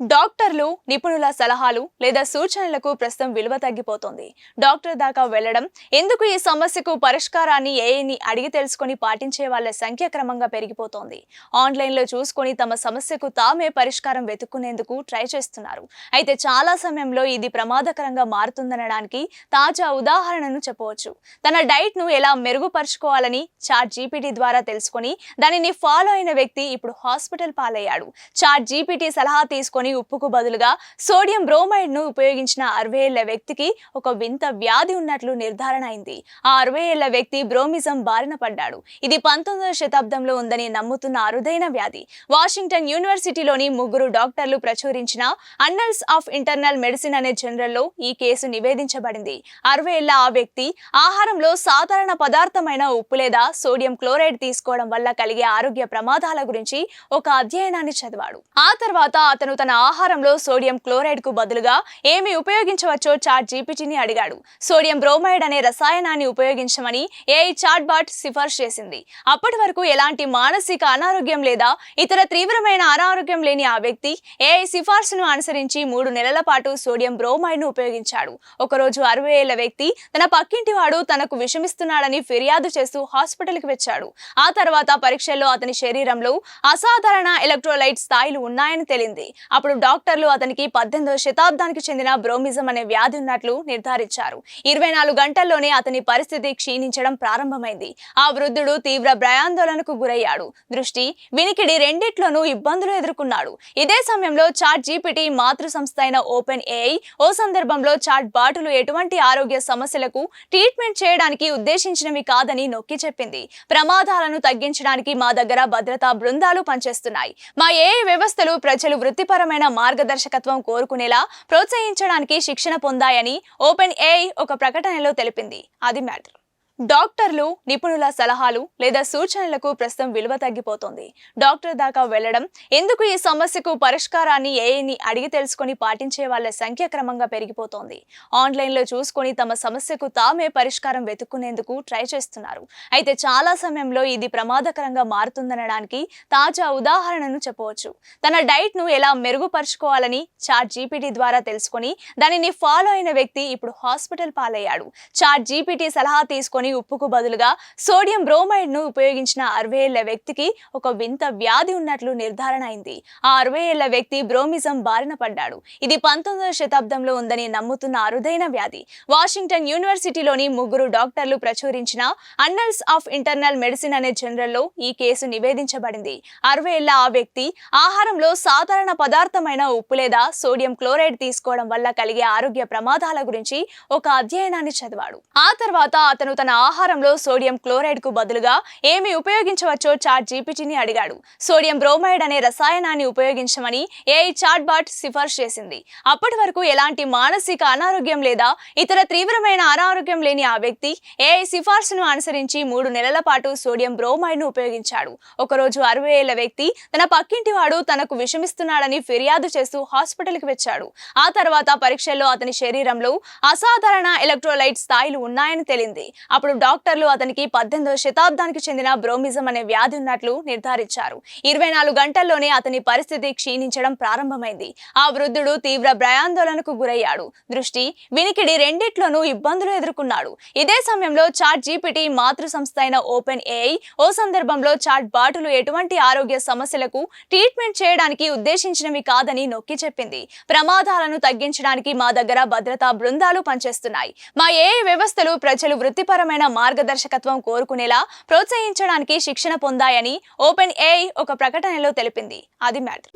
డాక్టర్లు నిపుణుల సలహాలు లేదా సూచనలకు ప్రస్తుతం విలువ తగ్గిపోతుంది. డాక్టర్ దాకా వెళ్ళడం ఎందుకు ఈ సమస్యకు పరిష్కారాన్ని ఏఐని అడిగి తెలుసుకొని పాటించే వాళ్ళ సంఖ్య క్రమంగా పెరిగిపోతోంది. ఆన్లైన్లో చూసుకొని తమ సమస్యకు తామే పరిష్కారం వెతుక్కునేందుకు ట్రై చేస్తున్నారు. అయితే చాలా సమయంలో ఇది ప్రమాదకరంగా మారుతుందనడానికి తాజా ఉదాహరణను చెప్పవచ్చు. తన డైట్ను ఎలా మెరుగుపరుచుకోవాలని చాట్ జీపీటీ ద్వారా తెలుసుకొని దానిని ఫాలో అయిన వ్యక్తి ఇప్పుడు హాస్పిటల్ పాలయ్యాడు. చాట్ జీపీటీ సలహా తీసుకొని ఉప్పుకు బదులుగా సోడియం బ్రోమైడ్ను ఉపయోగించిన అరవై ఏళ్ళ వ్యక్తికి ఒక వింత వ్యాధి ఉన్నట్లు నిర్ధారణ అయింది. ఆ అరవై ఏళ్ళ వ్యక్తి బ్రోమిజం బారిన పడ్డాడు. ఇది పంతొమ్మిదవ శతాబ్దంలో ఉందని నమ్ముతున్న అరుదైన వ్యాధి. వాషింగ్టన్ యూనివర్సిటీలోని ముగ్గురు డాక్టర్లు ప్రచురించిన అన్నల్స్ ఆఫ్ ఇంటర్నల్ మెడిసిన్ అనే జనరల్లో ఈ కేసు నివేదించబడింది. అరవై ఏళ్ళ ఆ వ్యక్తి ఆహారంలో సాధారణ పదార్థమైన ఉప్పు లేదా సోడియం క్లోరైడ్ తీసుకోవడం వల్ల కలిగే ఆరోగ్య ప్రమాదాల గురించి ఒక అధ్యయనాన్ని చదివాడు. ఆ తర్వాత అతను తన ఆహారంలో సోడియం క్లోరైడ్కు బదులుగా ఏమి ఉపయోగించవచ్చో చాట్ జీపీటీని అడిగాడు. సోడియం బ్రోమైడ్ అనే రసాయనాన్ని ఉపయోగించమని ఏఐ చాట్ బాట్ సిఫార్సు చేసింది. అప్పటి వరకు ఎలాంటి మానసిక అనారోగ్యం లేదా ఇతర తీవ్రమైన అనారోగ్యం లేని ఆ వ్యక్తి ఏఐ సిఫార్సును అనుసరించి మూడు నెలల పాటు సోడియం బ్రోమైడ్ను ఉపయోగించాడు. ఒకరోజు అరవై ఏళ్ళ వ్యక్తి తన పక్కింటి వాడు తనకు విషమిస్తున్నాడని ఫిర్యాదు చేస్తూ హాస్పిటల్కి వచ్చాడు. ఆ తర్వాత పరీక్షల్లో అతని శరీరంలో అసాధారణ ఎలక్ట్రోలైట్ స్థాయిలు ఉన్నాయని తేలింది. అప్పుడు డాక్టర్లు అతనికి పద్దెనిమిదవ శతాబ్దానికి చెందిన బ్రోమిజం అనే వ్యాధి ఉన్నట్లు నిర్ధారించారు. ఇరవై నాలుగు గంటల్లోనే అతని పరిస్థితి క్షీణించడం ప్రారంభమైంది. ఆ వృద్ధుడు తీవ్ర భయాందోళనకు గురయ్యాడు. దృష్టి వినికిడి రెండిట్లోనూ ఇబ్బందులు ఎదుర్కొన్నాడు. ఇదే సమయంలో చాట్ జీపీటీ మాతృ సంస్థ అయిన ఓపెన్ ఏఐ ఓ సందర్భంలో చాట్ బాటులు ఎటువంటి ఆరోగ్య సమస్యలకు ట్రీట్మెంట్ చేయడానికి ఉద్దేశించినవి కాదని నొక్కి చెప్పింది. ప్రమాదాలను తగ్గించడానికి మా దగ్గర భద్రతా బృందాలు పనిచేస్తున్నాయి. మా ఏఐ వ్యవస్థలు ప్రజలు వృత్తిపరమైన మార్గదర్శకత్వం కోరుకునేలా ప్రోత్సహించడానికి శిక్షణ పొందాయని ఓపెన్ ఏఐ ఒక ప్రకటనలో తెలిపింది. అది మ్యాటర్. డాక్టర్లు నిపుణుల సలహాలు లేదా సూచనలకు ప్రస్తుతం విలువ తగ్గిపోతుంది. డాక్టర్ దాకా వెళ్ళడం ఎందుకు ఈ సమస్యకు పరిష్కారాన్ని ఏఐని అడిగి తెలుసుకొని పాటించే వాళ్ళ సంఖ్య క్రమంగా పెరిగిపోతోంది. ఆన్లైన్లో చూసుకొని తమ సమస్యకు తామే పరిష్కారం వెతుక్కునేందుకు ట్రై చేస్తున్నారు. అయితే చాలా సమయంలో ఇది ప్రమాదకరంగా మారుతుందనడానికి తాజా ఉదాహరణను చెప్పవచ్చు. తన డైట్ను ఎలా మెరుగుపరుచుకోవాలని చాట్ జీపీటీ ద్వారా తెలుసుకొని దానిని ఫాలో అయిన వ్యక్తి ఇప్పుడు హాస్పిటల్ పాలయ్యాడు. చాట్ జీపీటీ సలహా తీసుకొని ఉప్పుకు బదులుగా సోడియం బ్రోమైడ్ను ఉపయోగించిన అరవై ఏళ్ళ వ్యక్తికి ఒక వింత వ్యాధి ఉన్నట్లు నిర్ధారణ అయింది. ఆ అరవై ఏళ్ళ వ్యక్తి బ్రోమిజం బారిన పడ్డాడు. ఇది పంతొమ్మిదవ శతాబ్దంలో ఉందని నమ్ముతున్న అరుదైన వ్యాధి. వాషింగ్టన్ యూనివర్సిటీలోని ముగ్గురు డాక్టర్లు ప్రచురించిన అన్నల్స్ ఆఫ్ ఇంటర్నల్ మెడిసిన్ అనే జనరల్లో ఈ కేసు నివేదించబడింది. అరవై ఏళ్ళ ఆ వ్యక్తి ఆహారంలో సాధారణ పదార్థమైన ఉప్పు లేదా సోడియం క్లోరైడ్ తీసుకోవడం వల్ల కలిగే ఆరోగ్య ప్రమాదాల గురించి ఒక అధ్యయనాన్ని చదివాడు. ఆ తర్వాత అతను తన ఆహారంలో సోడియం క్లోరైడ్కు బదులుగా ఏమి ఉపయోగించవచ్చో చాట్ జీపీటీని అడిగాడు. సోడియం బ్రోమైడ్ అనే రసాయనాన్ని ఉపయోగించమని ఏఐ చాట్ బాట్ సిఫార్సు చేసింది. అప్పటి వరకు ఎలాంటి మానసిక అనారోగ్యం లేదా ఇతర తీవ్రమైన అనారోగ్యం లేని ఆ వ్యక్తి ఏఐ సిఫార్సును అనుసరించి మూడు నెలల పాటు సోడియం బ్రోమైడ్ను ఉపయోగించాడు. ఒకరోజు అరవై ఏళ్ళ వ్యక్తి తన పక్కింటి వాడు తనకు విషమిస్తున్నాడని ఫిర్యాదు చేస్తూ హాస్పిటల్కి వచ్చాడు. ఆ తర్వాత పరీక్షల్లో అతని శరీరంలో అసాధారణ ఎలక్ట్రోలైట్ స్థాయిలు ఉన్నాయని తేలింది. అప్పుడు డాక్టర్లు అతనికి పద్దెనిమిదవ శతాబ్దానికి చెందిన బ్రోమిజం అనే వ్యాధి ఉన్నట్లు నిర్ధారించారు. ఇరవై నాలుగు గంటల్లోనే అతని పరిస్థితి క్షీణించడం ప్రారంభమైంది. ఆ వృద్ధుడు తీవ్ర భయాందోళనకు గురయ్యాడు. దృష్టి వినికిడి రెండిట్లోనూ ఇబ్బందులు ఎదుర్కొన్నాడు. ఇదే సమయంలో చాట్ జీపీటీ మాతృ సంస్థ అయిన ఓపెన్ ఏఐ ఓ సందర్భంలో చాట్ బాటులు ఎటువంటి ఆరోగ్య సమస్యలకు ట్రీట్మెంట్ చేయడానికి ఉద్దేశించినవి కాదని నొక్కి చెప్పింది. ప్రమాదాలను తగ్గించడానికి మా దగ్గర భద్రతా బృందాలు పనిచేస్తున్నాయి. మా ఏఐ వ్యవస్థలు ప్రజలు వృత్తిపరమైన మార్గదర్శకత్వం కోరుకునేలా ప్రోత్సహించడానికి శిక్షణ పొందాయని ఓపెన్ ఏఐ ఒక ప్రకటనలో తెలిపింది. అది matter.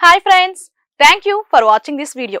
Hi friends thank you for watching this video